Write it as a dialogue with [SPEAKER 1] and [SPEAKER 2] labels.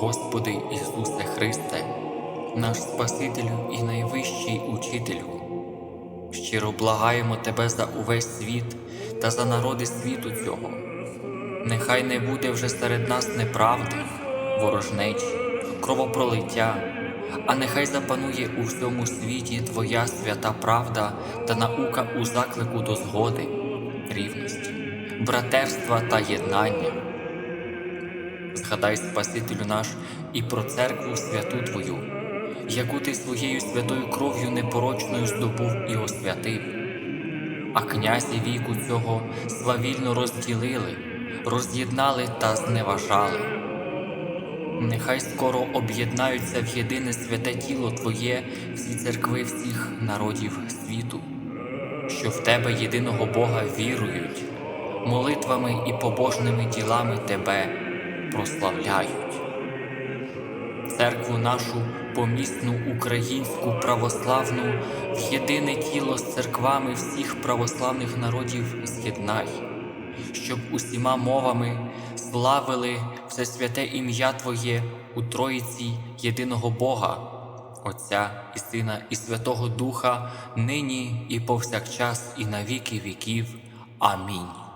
[SPEAKER 1] Господи Ісусе Христе, наш Спасителю і найвищий учителю. Щиро благаємо Тебе за увесь світ та за народи світу цього. Нехай не буде вже серед нас неправди, ворожнечі, кровопролиття, а нехай запанує у всьому світі Твоя свята правда та наука у заклику до згоди, рівності, братерства та єднання. Згадай, Спасителю наш, і про церкву святу Твою, яку Ти своєю святою кров'ю непорочною здобув і освятив, а князі віку цього свавільно розділили, роз'єднали та зневажали. Нехай скоро об'єднаються в єдине святе тіло Твоє всі церкви всіх народів світу, що в Тебе єдиного Бога вірують, молитвами і побожними ділами Тебе прославляють. Церкву нашу помісну українську православну в єдине тіло з церквами всіх православних народів з'єднай, щоб усіма мовами славили все святе ім'я Твоє у Троїці єдиного Бога, Отця і Сина і Святого Духа, нині і повсякчас, і на віки віків. Амінь.